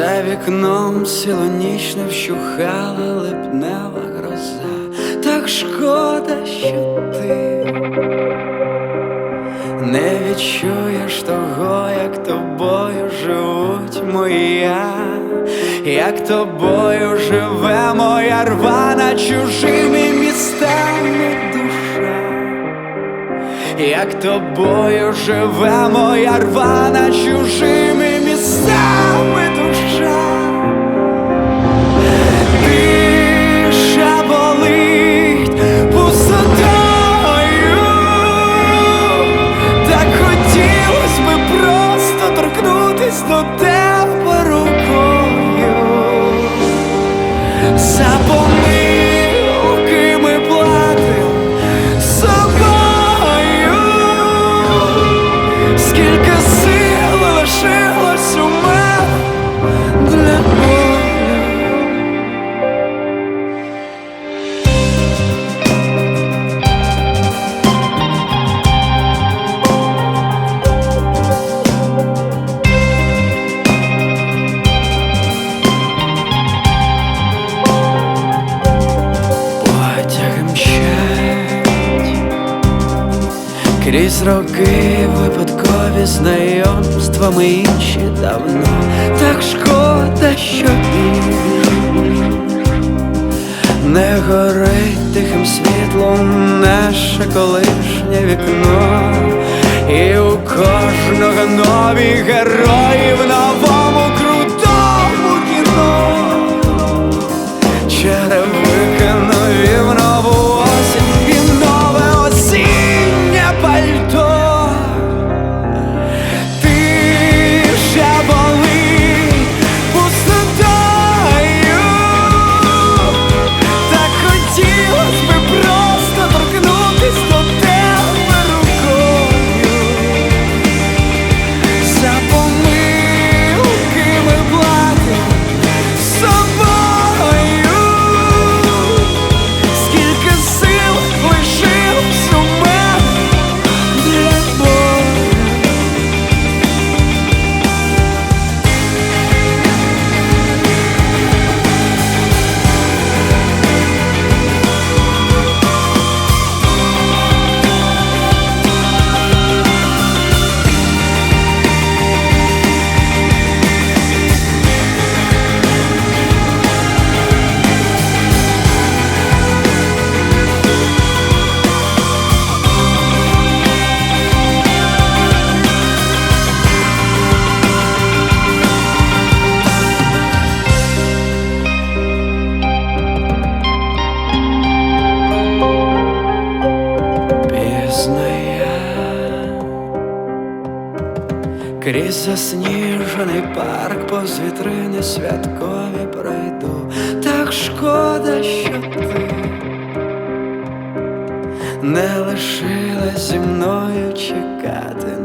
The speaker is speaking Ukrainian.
вікном сіло ніч вщухала липнева гроза, так шкода, що ти не відчуєш того, як тобою живуть моя, як тобою живе моя рвана чужими як тобою живе моя рвана чужими містами душа. Крізь роки випадкові знайомства ми інші давно, так шкода, що він не горить тихим світлом наше колишнє вікно, і у кожного нові герої в крізь засніжений парк повз вітрини святкові пройду. Так шкода, що ти не лишилась зі мною чекати.